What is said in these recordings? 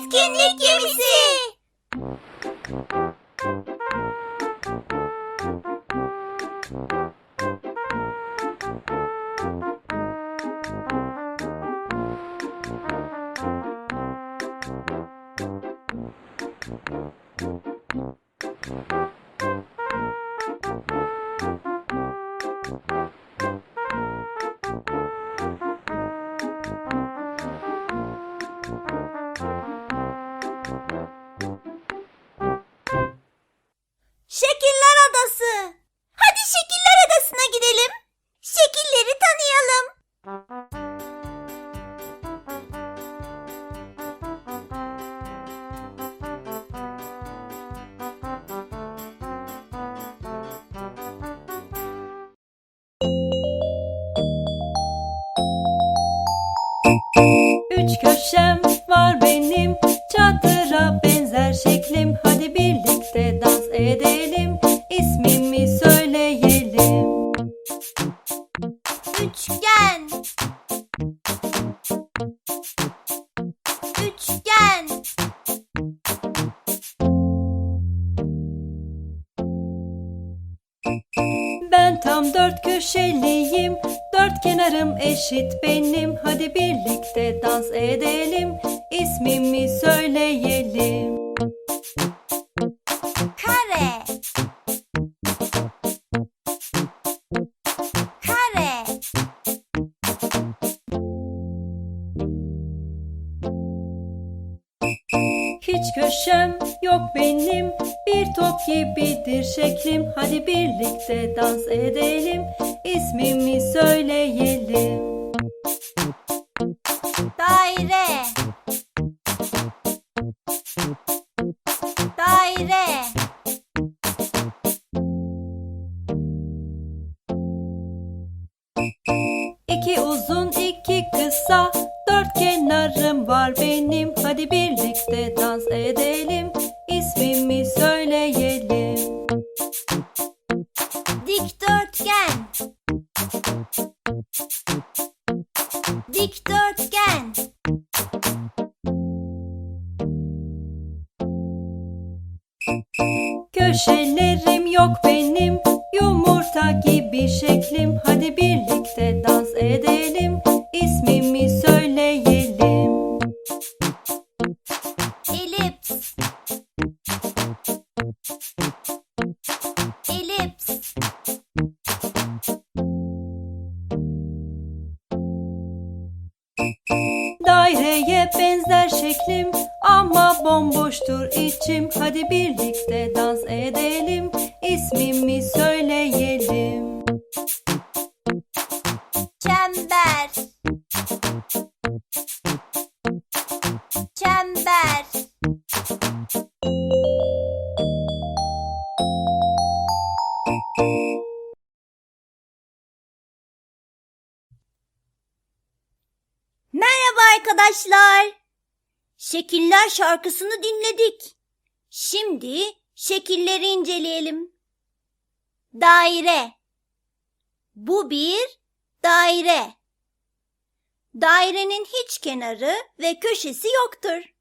Etkinlik gemisi. Şekiller Üç Kenarım eşit benim. Hadi birlikte dans edelim. İsmimi söyleyelim. Kare. Kare. Hiç köşem yok benim. Bir top gibidir şeklim. Hadi birlikte dans edelim İsmimi söyleyelim Daire. Daire. Köşelerim yok benim Yumurta gibi şeklim Hadi birlikte dans edelim İsmimi söyleyelim Elips. Elips. Daireye benzer şeklim ama bomboştur içim Hadi birlikte dans edelim İsmimi söyleyelim Çember. Çember. Merhaba arkadaşlar. Şekiller şarkısını dinledik. Şimdi şekilleri inceleyelim. Daire. Bu bir daire. Dairenin hiç kenarı ve köşesi yoktur.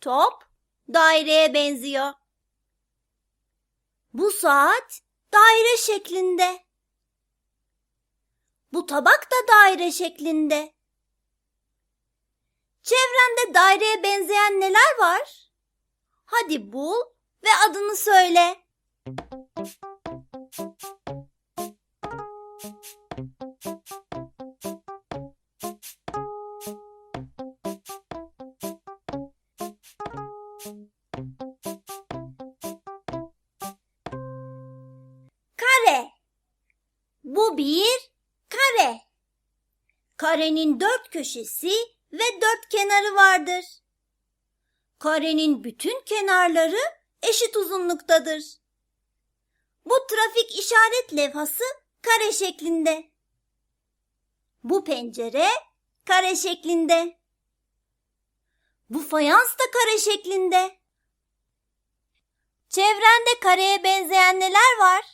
Top daireye benziyor. Bu saat daire şeklinde. Bu tabak da daire şeklinde. Çevrende daireye benzeyen neler var? Hadi bul ve adını söyle. Kare. Bu bir kare. Karenin dört köşesi ve dört kenarı vardır. Karenin bütün kenarları eşit uzunluktadır. Bu trafik işaret levhası kare şeklinde. Bu pencere kare şeklinde. Bu fayans da kare şeklinde. Çevrende kareye benzeyen neler var?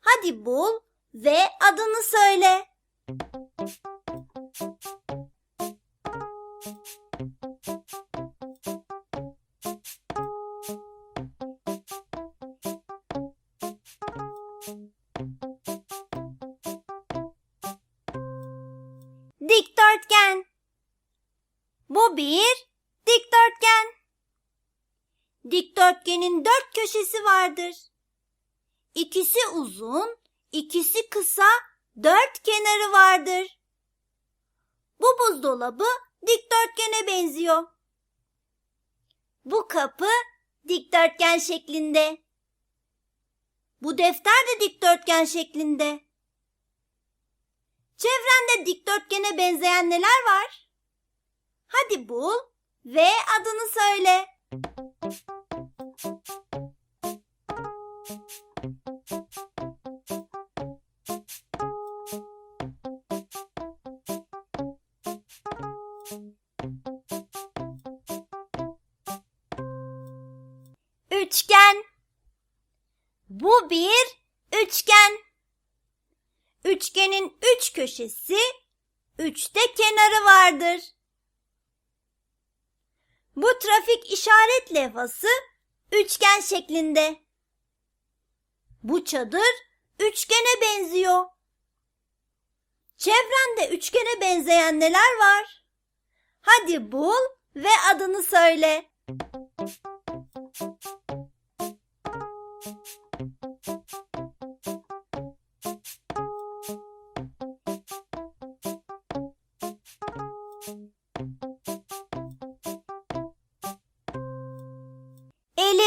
Hadi bul ve adını söyle. Bir dikdörtgen. Dikdörtgenin dört köşesi vardır. İkisi uzun, ikisi kısa, dört kenarı vardır. Bu buzdolabı dikdörtgene benziyor. Bu kapı dikdörtgen şeklinde. Bu defter de dikdörtgen şeklinde. Çevrende dikdörtgene benzeyen neler var? Hadi bul ve adını söyle. Üçgen. Bu bir üçgen. Üçgenin üç köşesi, üç de kenarı vardır. Bu trafik işaret levhası üçgen şeklinde. Bu çadır üçgene benziyor. Çevrende üçgene benzeyen neler var? Hadi bul ve adını söyle.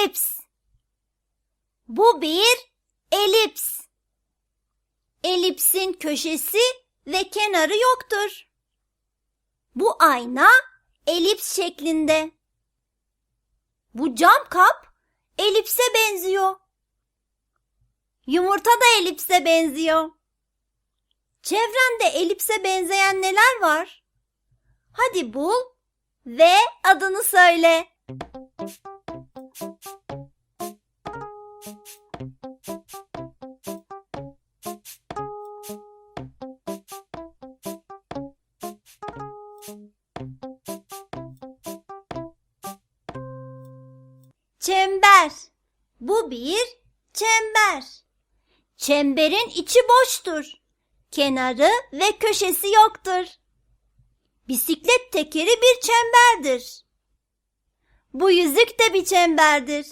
Elips. Bu bir elips. Elipsin köşesi ve kenarı yoktur. Bu ayna elips şeklinde. Bu cam kap elipse benziyor. Yumurta da elipse benziyor. Çevrende elipse benzeyen neler var? Hadi bul ve adını söyle. Bu bir çember. Çemberin içi boştur. Kenarı ve köşesi yoktur. Bisiklet tekeri bir çemberdir. Bu yüzük de bir çemberdir.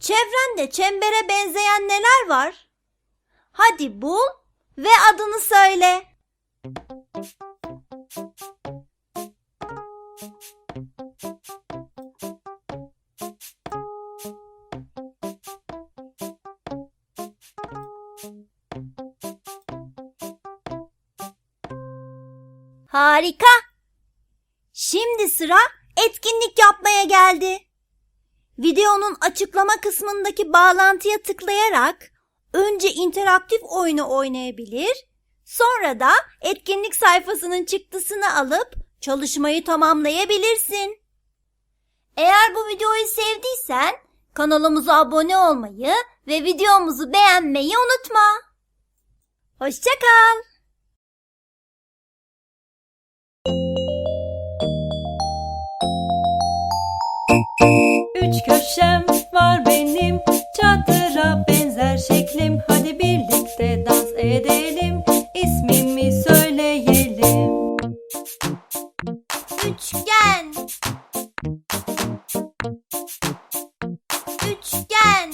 Çevrende çembere benzeyen neler var? Hadi bul ve adını söyle. Harika. Şimdi sıra etkinlik yapmaya geldi. Videonun açıklama kısmındaki bağlantıya tıklayarak önce interaktif oyunu oynayabilir, sonra da etkinlik sayfasının çıktısını alıp çalışmayı tamamlayabilirsin. Eğer bu videoyu sevdiysen kanalımıza abone olmayı ve videomuzu beğenmeyi unutma. Hoşça Üç köşem var benim Çadıra benzer şeklim Hadi birlikte dans edelim İsmimi söyleyelim Üçgen. Üçgen.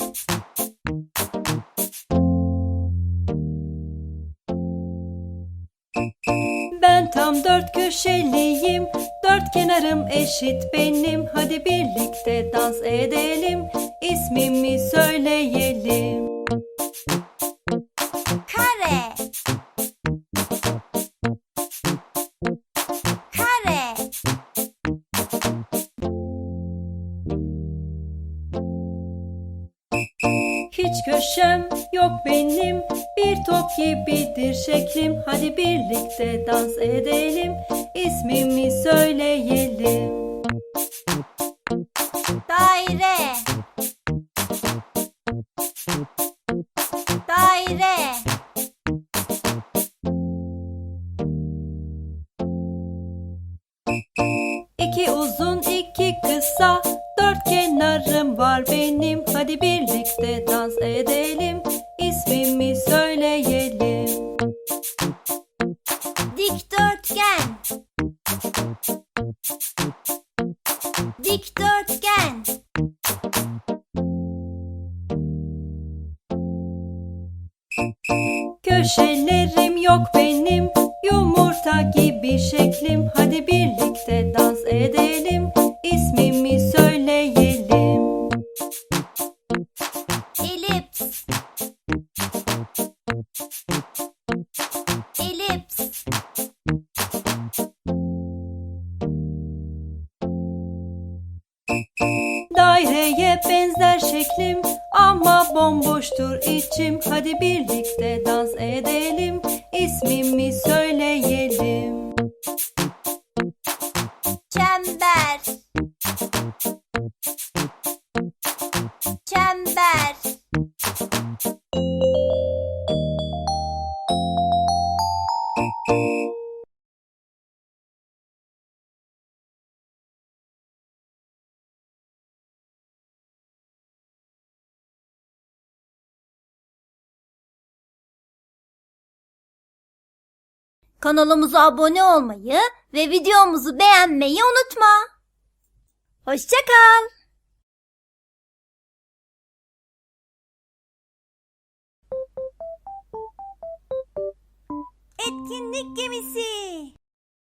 Ben tam dört köşeliyim Dört kenarım eşit benim. Hadi birlikte dans edelim. İsmimi söyleyelim. Kare. Kare. Hiç köşem yok benim. Bir top gibidir şeklim. Hadi birlikte dans edelim İsmimi söyleyelim Dikdörtgen. Köşelerim yok benim Yumurta gibi şeklim Ama bomboştur içim Hadi birlikte dans edelim İsmimi söyleyelim. Çember. Kanalımıza abone olmayı ve videomuzu beğenmeyi unutma. Hoşça kal. Etkinlik gemisi.